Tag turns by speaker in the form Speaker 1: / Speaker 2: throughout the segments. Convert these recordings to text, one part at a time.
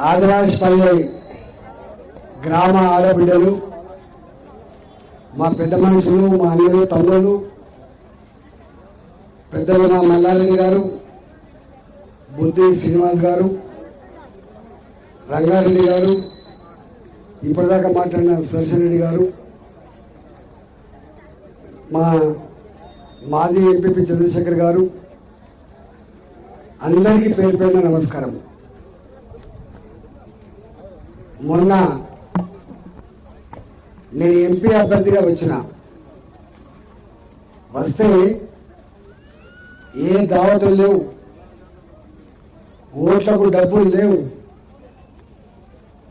Speaker 1: ఆదిరాజపల్లి గ్రామ ఆడబిడ్డలు మా పెద్ద మనుషులు మా అన్నలు తమ్ముళ్ళు పెద్దలు మా మల్లారెడ్డి గారు బుద్ధి శ్రీనివాస్ గారు రంగారెడ్డి గారు ఇప్పటిదాకా మాట్లాడిన సుదర్శన్ రెడ్డి గారు మా మాజీ ఎంపీపీ చంద్రశేఖర్ గారు అందరికీ పేరు పేరున నమస్కారం. మొన్న నేను ఎంపీ అభ్యర్థిగా వచ్చిన. వస్తే ఏ దావతులు లేవు. ఓట్లకు డబ్బులు లేవు.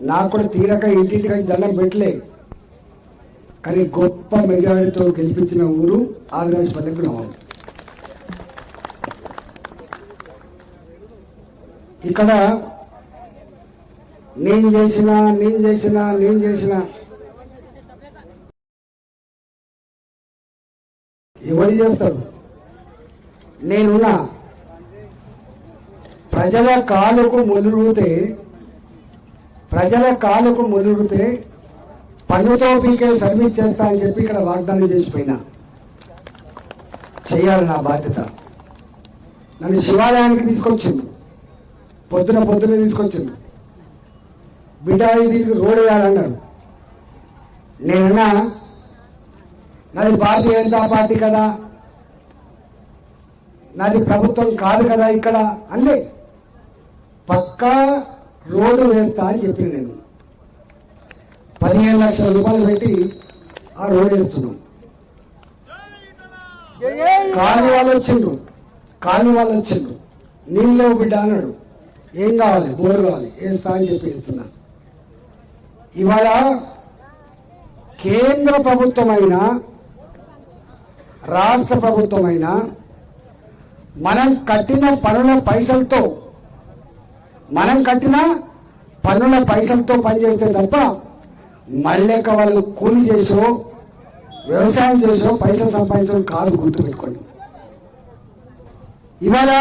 Speaker 1: నాకు కూడా తీరక ఇంటింటికి దండం పెట్టలే. కానీ గొప్ప మెజారిటీతో గెలిపించిన ఊరు ఆదిరాజపల్లి గ్రామం ఇక్కడ నేను చేసిన నేను చేసిన నేను చేసిన. ఎవరు చేస్తారు? నేనున్నా. ప్రజల కాలుకు మునురుతే ప్రజల కాలుకు మునురుతే పన్నుతో పీకే సర్వీస్ చేస్తా అని చెప్పి ఇక్కడ వాగ్దానం చేసిపోయినా. చేయాలి నా బాధ్యత. నన్ను శివాలయానికి తీసుకొచ్చింది పొద్దున పొద్దున తీసుకొచ్చింది బిడ్డ ఇది రోడ్ వేయాలన్నారు నేనన్నా నాది భారతీయ జనతా పార్టీ కదా నాది ప్రభుత్వం కాదు కదా ఇక్కడ అల్లే పక్కా రోడ్డు వేస్తా అని చెప్పి నేను. పదిహేను లక్షల రూపాయలు పెట్టి ఆ రోడ్ వేస్తున్నాం. కాలనీ వాళ్ళు వచ్చిండ్రు. కాలనీ వాళ్ళు వచ్చిండ్రు. నీళ్ళు బిడ్డ అన్నాడు. ఏం కావాలి? బోర్ కావాలి. వేస్తా అని చెప్పి వెళ్తున్నాను ఇవాళ కేంద్ర ప్రభుత్వమైన రాష్ట్ర ప్రభుత్వమైన మనం కట్టిన పనుల పైసలతో మనం కట్టిన పనుల పైసలతో పనిచేస్తే తప్ప మళ్ళీక వాళ్ళు కూలి చేసో వ్యవసాయం చేసో పైసలు సంపాదించడం కాదు గుర్తుపెట్టుకోండి. ఇవాళ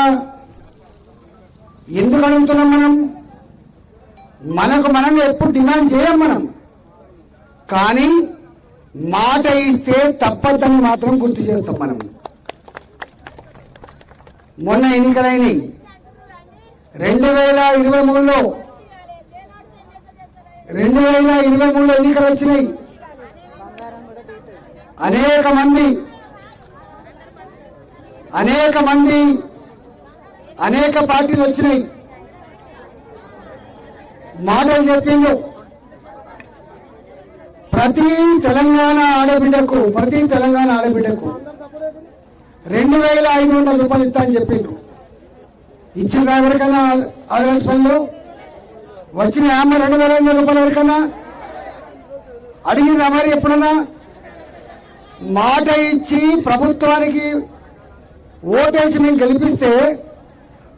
Speaker 1: ఎందుకు అడుగుతున్నాం మనం? మనకు మనం ఎప్పుడు డిమాండ్ చేయం మనం. కానీ మాట ఇస్తే తప్పద్దని మాత్రం గుర్తు చేస్తాం మనం. మొన్న ఎన్నికలైనవి రెండు వేల ఇరవై మూడులో రెండు వేల ఇరవై మూడులో ఎన్నికలు వచ్చినాయి. అనేక మంది అనేక మంది అనేక పార్టీలు వచ్చినాయి. మాటలు చెప్పిండు. ప్రతి తెలంగాణ ఆడబిడ్డకు ప్రతి తెలంగాణ ఆడబిడ్డకు రెండు వేల ఐదు వందల రూపాయలు ఇస్తా అని చెప్పిండు. ఇచ్చిన ఎవరికైనా ఆదర్శ పనులు? వచ్చిన యాభై రెండు వేల ఐదు వందల రూపాయలు ఎవరికైనా అడిగిన మరి ఎప్పుడన్నా? మాట ఇచ్చి ప్రభుత్వానికి ఓటేసి మేము గెలిపిస్తే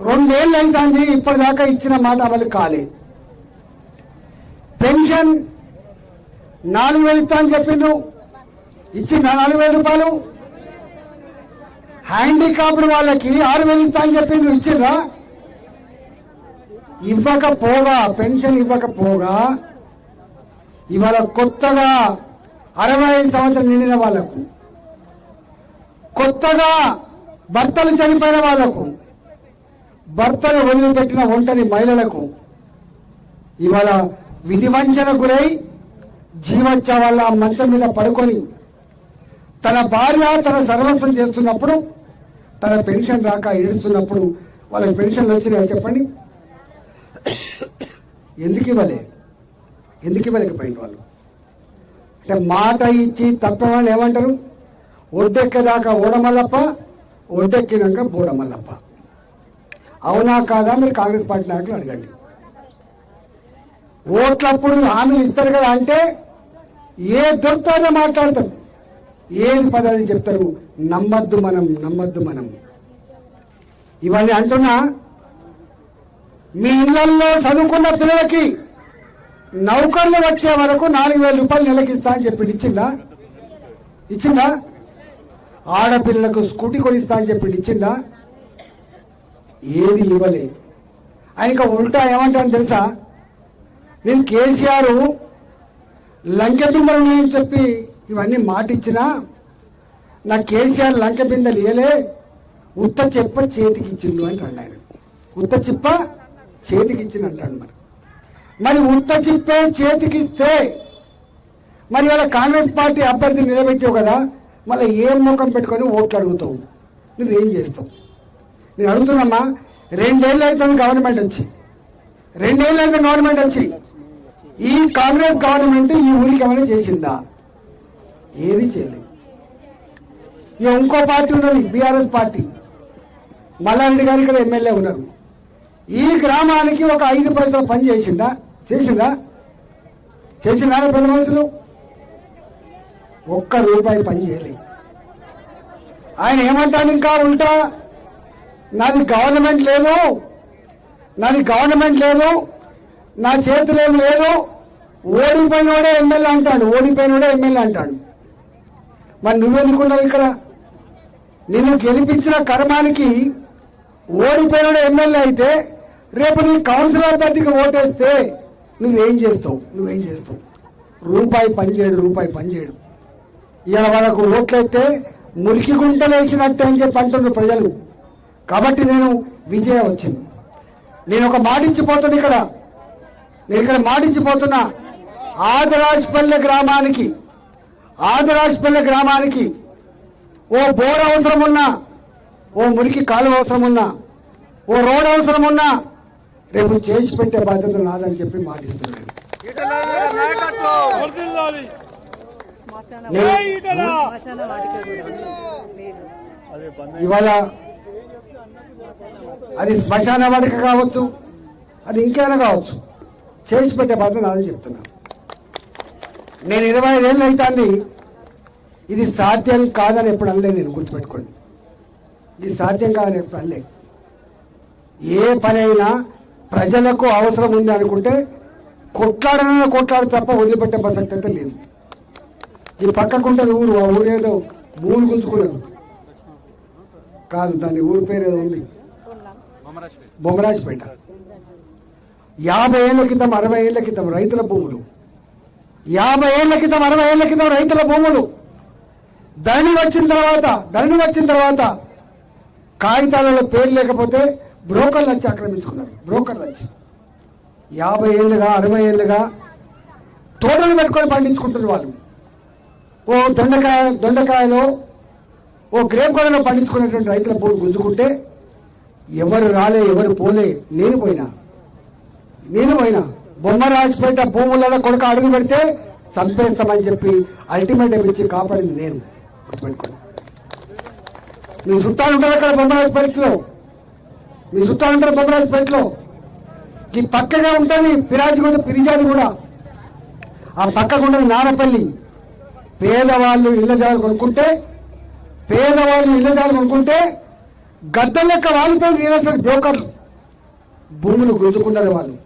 Speaker 1: రెండేళ్ళు అవుతుంది ఇప్పటిదాకా ఇచ్చిన మాట అమలు కాలేదు. పెన్షన్ నాలుగు వేలు ఇస్తా అని చెప్పిండ్రు ఇచ్చిన నాలుగు వేల రూపాయలు. హ్యాండికాప్డ్ వాళ్ళకి ఆరు వేలు ఇస్తా అని చెప్పిండ్రు ఇచ్చిందా ఇవ్వకపోగా పెన్షన్ ఇవ్వకపోగా ఇవాళ కొత్తగా అరవై ఐదు సంవత్సరం నిండిన వాళ్ళకు కొత్తగా భర్తలు చనిపోయిన వాళ్ళకు భర్తలు వదిలిపెట్టిన ఒంటరి మహిళలకు ఇవాళ విధివంచన గురై జీవచ్చ వాళ్ళ మంచం మీద పడుకొని తన భార్య తన సర్వస్వం చేస్తున్నప్పుడు తన పెన్షన్ రాక ఏడుస్తున్నప్పుడు వాళ్ళకి పెన్షన్లు వచ్చినాయని చెప్పండి. ఎందుకు ఇవ్వలే? ఎందుకు ఇవ్వలేకపోయింది వాళ్ళు? అంటే మాట ఇచ్చి తప్పవాళ్ళు ఏమంటారు? ఒడ్డెక్కేదాకా ఓడమల్లప్ప ఒడ్డెక్కినాక బూడమల్లప్ప. అవునా కాదా? మీరు కాంగ్రెస్ పార్టీ నాయకులు అడగండి. ఓట్లప్పుడు హామీలు ఇస్తారు కదా అంటే ఏ దొరుకుతుందో మాట్లాడతారు? ఏది పదాలని చెప్తారు? నమ్మద్దు మనం నమ్మద్దు మనం. ఇవన్నీ అంటున్నా మీ ఇళ్ళలో చదువుకున్న పిల్లలకి నౌకర్లు వచ్చే వరకు నాలుగు వేల రూపాయలు నెలకి ఇస్తా అని చెప్పి ఇచ్చిందా ఇచ్చిందా ఆడపిల్లలకు స్కూటీ కొనిస్తా అని చెప్పి ఇచ్చిందా ఏది ఇవ్వలే. ఆయన ఇంకా ఉల్టా ఏమంటాను తెలుసా? నేను కేసీఆర్ లంకె బిందెలు ఉన్నాయని చెప్పి ఇవన్నీ మాటిచ్చినా నా కేసీఆర్ లంకె బిందెలు ఇయలే ఉత్త చెప్ప చేతికి ఇచ్చిండు అని అన్నాడు ఆయన. ఉత్త చిప్ప చేతికి అంటాడు మరి. మరి ఉత్త చిప్పే చేతికిస్తే మరి వాళ్ళ కాంగ్రెస్ పార్టీ అభ్యర్థి నిలబెట్టావు కదా మళ్ళీ ఏం ముఖం పెట్టుకొని ఓట్లు అడుగుతావు? నువ్వేం చేస్తావు? నేను అడుగుతున్నామ్మా రెండేళ్ళు అవుతుంది గవర్నమెంట్ వచ్చి రెండేళ్ళు అయితే గవర్నమెంట్ వచ్చి ఈ కాంగ్రెస్ గవర్నమెంట్ ఈ ఊరికి ఏమైనా చేసిందా? ఏది చేయలేదు. ఇక ఇంకో పార్టీ ఉన్నది బీఆర్ఎస్ పార్టీ. మల్లారెడ్డి గారు ఇక్కడ ఎమ్మెల్యే ఉన్నారు. ఈ గ్రామానికి ఒక ఐదు పైసలు పని చేసిందా? చేసిందా? చేసిందా పెద్ద మనుషులు? ఒక్క రూపాయి పని చేయలేదు. ఆయన ఏమంటాడు ఇంకా ఉంటా నాది గవర్నమెంట్ లేదు. నాది గవర్నమెంట్ లేదు. నా చేతిలో ఏం లేదు. ఓడిపోయినోడే ఎమ్మెల్యే అంటాడు ఓడిపోయినోడే ఎమ్మెల్యే అంటాడు. మరి నువ్వెందుకున్నావు ఇక్కడ? నిన్ను గెలిపించిన కర్మానికి ఓడిపోయినోడే ఎమ్మెల్యే అయితే రేపు నీ కౌన్సిలర్ అభ్యర్థికి ఓటేస్తే నువ్వేం చేస్తావు? నువ్వేం చేస్తావు? రూపాయి పనిచేయడు రూపాయి పనిచేయడు. ఇవాళ వాళ్ళకు ఓట్లయితే మురికి గుంటలు వేసినట్టు అని చెప్పి అంటున్నారు ప్రజలు. కాబట్టి నేను విజయం వచ్చింది నేను ఒక మాటించిపోతున్నా ఇక్కడ. నేను ఇక్కడ మాటించిపోతున్నా. ఆదరాజ్పల్లె గ్రామానికి ఆదరాజ్పల్లె గ్రామానికి ఓ బోర్ అవసరం ఉన్నా ఓ మురికి కాలువ అవసరం ఉన్నా ఓ రోడ్ అవసరం ఉన్నా రేపు చేసి పెట్టే బాధ్యత నాదని చెప్పి మాటిస్తున్నాను. ఇవాళ అది శ్మశాన వాడిక కావచ్చు అది ఇంకేమైనా కావచ్చు చేసి పెట్టే బాధ్యత నాదని చెప్తున్నాను. నేను ఇరవై ఐదేళ్ళు అవుతాంది. ఇది సాధ్యం కాదని ఎప్పుడు అనలే నేను గుర్తుపెట్టుకోండి. ఇది సాధ్యం కాదని ఎప్పుడు అనలే ఏ పనైనా ప్రజలకు అవసరం ఉంది అనుకుంటే కొట్లాడనైనా కొట్లాడు తప్ప వదిలిపెట్టే ప్రసక్తి అయితే లేదు. ఈ పక్కకుంటుంది ఊరు ఆ ఊరేదో భూములు గుంజుకున్నారు కాదు దాని ఊరి పేరు ఏదో ఉంది. బొమ్మరాజ్పేట. యాభై ఏళ్ళ క్రితం అరవై ఏళ్ళ క్రితం రైతుల భూములు. యాభై ఏళ్ళ క్రితం అరవై ఏళ్ళ క్రితం రైతుల భూములు. ధరణి వచ్చిన తర్వాత ధరణి వచ్చిన తర్వాత కాగితాలలో పేరు లేకపోతే బ్రోకర్లు వచ్చి ఆక్రమించుకున్నారు. బ్రోకర్లు వచ్చి. యాభై ఏళ్ళుగా అరవై ఏళ్ళుగా తోటలు పెట్టుకొని పండించుకుంటున్నారు వాళ్ళు. ఓ దొండకాయ దొండకాయలో ఓ గ్రేప్ గొడవలో పండించుకునేటువంటి రైతుల భూమి గుంజుకుంటే ఎవరు రాలే ఎవరు పోలే నేను పోయినా. నేను పోయినా. బొమ్మరాజపేట భూములలో కొడుకు అడుగు పెడితే చంపేస్తామని చెప్పి అల్టిమేటం ఇచ్చి కాపాడింది నేను. గుర్తుపెట్టుకోండి మీ చుట్టాలు ఉంటారు అక్కడ బొమ్మరాజపేటలో. మీ చుట్టాలు ఉంటారు బొమ్మరాజపేటలో. ఈ పక్కగా ఉంటుంది పిరాజి కూడా పిరిజాది కూడా. ఆ పక్కకు ఉండదు నారపల్లి. పేదవాళ్ళు ఇళ్ళ జాలు కొనుక్కుంటే పేదవాళ్ళు ఇళ్ళ జాలు కొనుక్కుంటే గద్దె లెక్క వాళ్ళతో నీరసరి బ్రోకర్లు భూములు గుంజుకున్నారు వాళ్ళు.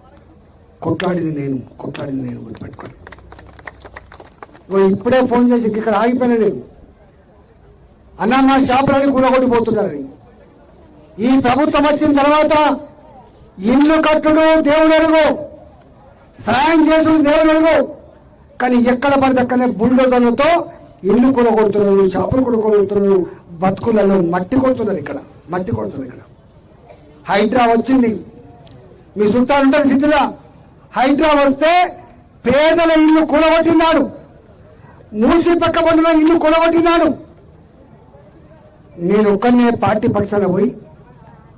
Speaker 1: కొట్లాడింది నేను కొట్లాడింది నేను గుర్తుపెట్టుకోండి ఓ ఇప్పుడే ఫోన్ చేసి ఇక్కడ ఆగిపోయినా నేను. అన్న మా షాపులని కూడగొట్టిపోతున్నారని ఈ ప్రభుత్వం వచ్చిన తర్వాత ఇల్లు కట్టుడు దేవుడెరుగు సాయం చేసుడు దేవుడెరుగు కానీ ఎక్కడ పడితే అక్కడనే బుల్డోదలతో ఇల్లు కొనగొడుతున్నారు చేపలు కూడా బతుకులలో మట్టి కొడుతున్నారు ఇక్కడ మట్టి కొడుతున్నారు ఇక్కడ. హైడ్రా వచ్చింది. మీ చుట్టాలు ఉంటారు సిద్ధిలా? హైడ్రా వస్తే పేదల ఇల్లు కూలగొట్టినాడు మూసి పక్కబడిన ఇల్లు కూలగొట్టినాడు నేను ఒక్కనే పార్టీ పక్షాన పోయి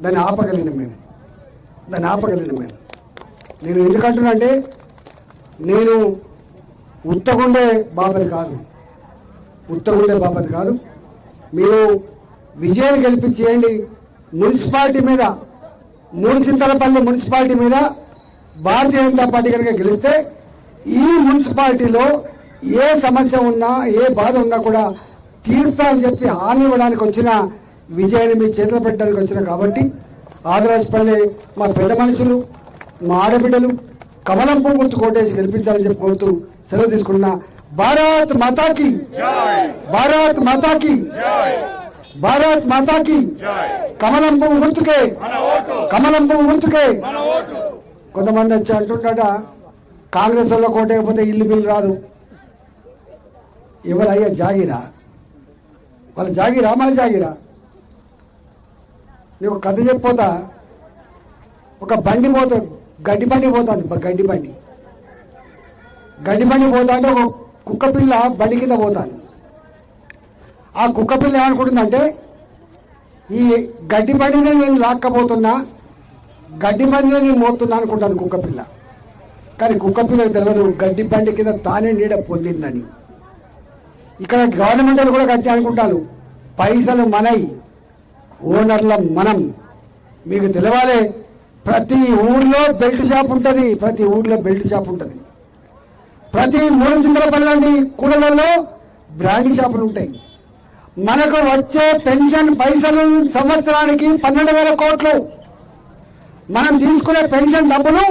Speaker 1: దాన్ని ఆపగలను మేము దాన్ని ఆపగలను మేము నేను ఎందుకంటున్నా అంటే నేను ఉత్తగుండే బాబది కాదు. ఉత్తగుండే బాబది కాదు. మీరు విజయాన్ని గెలిపించేయండి. మున్సిపాలిటీ మీద మూడు చింతలపల్లి మున్సిపాలిటీ మీద భారతీయ జనతా పార్టీ కనుక గెలిస్తే ఈ మున్సిపాలిటీలో ఏ సమస్య ఉన్నా ఏ బాధ ఉన్నా కూడా తీరుస్తా అని చెప్పి హామీ ఇవ్వడానికి వచ్చిన విజయాన్ని మీ చేతిలో పెట్టడానికి వచ్చిన కాబట్టి ఆదరాజపల్లి మా పెద్ద మనుషులు మా ఆడబిడ్డలు కమలం గుర్తు కోటేసి గెలిపించాలని చెప్పి కోరుతూ సెలవు తీసుకున్నా భారత్ మాతాకి. భారత్ మాతాకి. భారత్ మాతాకి. కమలం గుర్తుకే. కమలం గుర్తుకే. కొంతమంది వచ్చి అంటుండట కాంగ్రెస్ వల్ల కోటకపోతే ఇల్లు బిల్లు రాదు. ఎవరయ్యా జాగిరా? వాళ్ళ జాగిరా మన జాగిరా. నీకు కథ చెప్పిపోతా ఒక బండి పోతాడు గడ్డి బండి పోతుంది గడ్డి బండి. గడ్డి బండి పోతా అంటే ఒక కుక్క పిల్ల బండి కింద పోతాను ఆ కుక్క పిల్ల ఏమనుకుంటుందంటే ఈ గడ్డి బండిని నేను లాక్కపోతున్నా గడ్డి బండిలో నేను మోస్తున్నా అనుకుంటాను కుక్కపిల్ల కానీ కుక్కపిల్లకు తెలియదు గడ్డి బండి కింద తానే నీడ పొందిందని. ఇక్కడ గవర్నమెంట్ కూడా గట్టి అనుకుంటారు పైసలు మనై ఓనర్ల మనం. మీకు తెలవాలి ప్రతి ఊర్లో బెల్ట్ షాప్ ఉంటుంది ప్రతి ఊర్లో బెల్ట్ షాప్ ఉంటుంది. ప్రతి మూడు చింతల పల్లెండి కూడలలో బ్రాండ్ షాపులు ఉంటాయి. మనకు వచ్చే పెన్షన్ పైసలు సంవత్సరానికి పన్నెండు వేల కోట్లు. మనం తీసుకునే పెన్షన్ డబ్బులు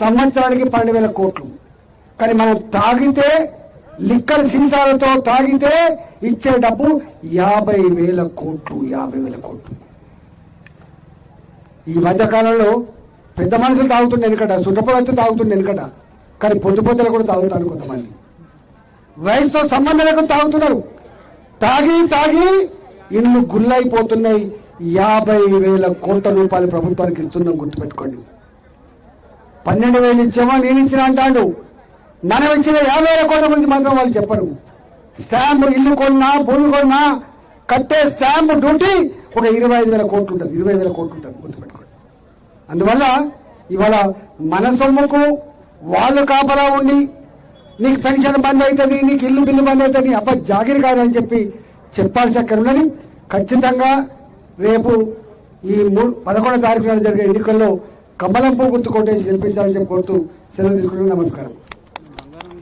Speaker 1: సంవత్సరానికి పన్నెండు వేల కోట్లు. కానీ మనం తాగితే లిక్కర్ సీసాలతో తాగితే ఇచ్చే డబ్బు యాభై వేల కోట్లు యాభై వేల కోట్లు. ఈ మధ్య కాలంలో పెద్ద మనుషులు తాగుతుండే వెనకట చుట్టపొడ అయితే తాగుతుండే వెనుకట కానీ పొద్దు పొద్దులు కూడా తాగుతారు కొంతమంది. వయసుతో సంబంధం లేకుండా తాగుతున్నారు. తాగి తాగి ఇల్లు గుల్లైపోతున్నాయి. యాభై వేల కోట్ల రూపాయలు ప్రభుత్వానికి ఇస్తున్నాం గుర్తుపెట్టుకోండి. పన్నెండు వేలు ఇచ్చామా నేను ఇచ్చిన అంటాడు. మనం ఇచ్చిన యాభై వేల కోట్ల గురించి మాత్రం వాళ్ళు చెప్పరు. స్టాంపు ఇల్లు కొన్నా భూమి కొన్నా కట్టే స్టాంపు డ్యూటీ ఒక ఇరవై ఐదు వేల కోట్లు ఉంటుంది ఇరవై వేల కోట్లు ఉంటుంది గుర్తుపెట్టుకోండి. అందువల్ల ఇవాళ మన సొమ్ముకు వాళ్ళు కాపలా ఉండి నీకు పెన్షన్ బంద్ అవుతుంది నీకు ఇల్లు బిల్లు బంద్ అవుతుంది అబ్బా జాగిరి కాదని చెప్పి చెప్పాల్సి అక్కడ ఉన్నది ఖచ్చితంగా రేపు ఈ మూడు పదకొండో తారీఖు నాడు జరిగే ఎన్నికల్లో కమలం గుర్తు కొట్టేసి గెలిపించాలని చెప్పి కోరుతూ సెలవు తీసుకుంటూ నమస్కారం.